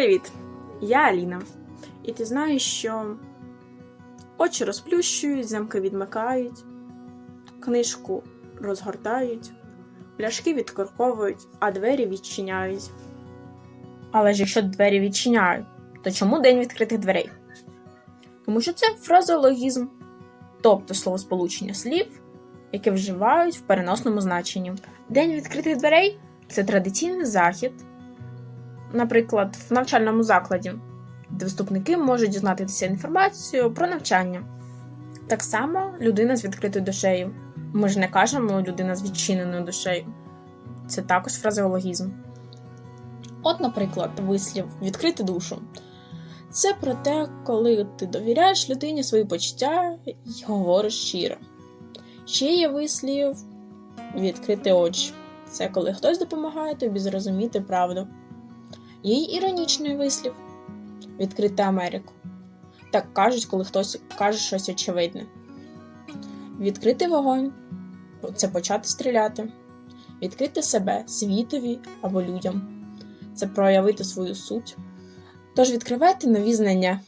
Привіт! Я Аліна. І ти знаєш, що очі розплющують, замки відмикають, книжку розгортають, пляшки відкорковують, а двері відчиняють. Але ж якщо двері відчиняють, то чому день відкритих дверей? Тому що це фразеологізм, тобто словосполучення слів, яке вживають в переносному значенні. День відкритих дверей це традиційний захід, наприклад, в навчальному закладі, де вступники можуть дізнатися інформацію про навчання. Так само людина з відкритою душею. Ми ж не кажемо людина з відчиненою душею. Це також фразеологізм. От, наприклад, вислів відкрити душу. Це про те, коли ти довіряєш людині свої почуття і говориш щиро. Ще є вислів відкрити очі. Це коли хтось допомагає тобі зрозуміти правду. Є й іронічний вислів відкрити Америку. Так кажуть, коли хтось каже щось очевидне. Відкрити вогонь це почати стріляти, відкрити себе світові або людям це проявити свою суть. Тож відкривайте нові знання.